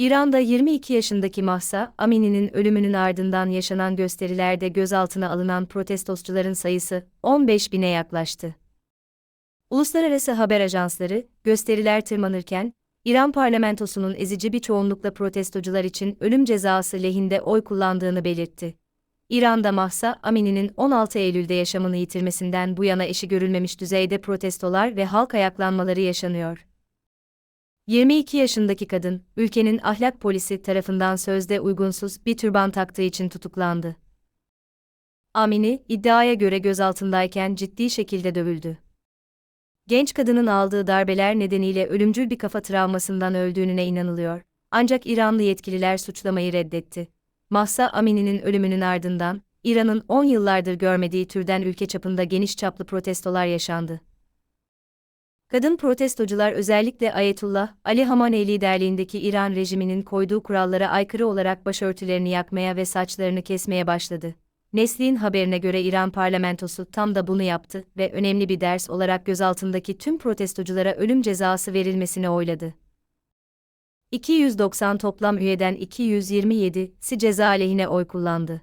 İran'da 22 yaşındaki Mahsa Amini'nin ölümünün ardından yaşanan gösterilerde gözaltına alınan protestosçuların sayısı 15 bine yaklaştı. Uluslararası haber ajansları, gösteriler tırmanırken, İran parlamentosunun ezici bir çoğunlukla protestocular için ölüm cezası lehinde oy kullandığını belirtti. İran'da Mahsa Amini'nin 16 Eylül'de yaşamını yitirmesinden bu yana eşi görülmemiş düzeyde protestolar ve halk ayaklanmaları yaşanıyor. 22 yaşındaki kadın, ülkenin ahlak polisi tarafından sözde uygunsuz bir türban taktığı için tutuklandı. Amini, iddiaya göre gözaltındayken ciddi şekilde dövüldü. Genç kadının aldığı darbeler nedeniyle ölümcül bir kafa travmasından öldüğüne inanılıyor. Ancak İranlı yetkililer suçlamayı reddetti. Mahsa Amini'nin ölümünün ardından, İran'ın 10 yıllardır görmediği türden ülke çapında geniş çaplı protestolar yaşandı. Kadın protestocular özellikle Ayetullah Ali Hamaney liderliğindeki İran rejiminin koyduğu kurallara aykırı olarak başörtülerini yakmaya ve saçlarını kesmeye başladı. Nesli'nin haberine göre İran parlamentosu tam da bunu yaptı ve önemli bir ders olarak gözaltındaki tüm protestoculara ölüm cezası verilmesini oyladı. 290 toplam üyeden 227'si ceza aleyhine oy kullandı.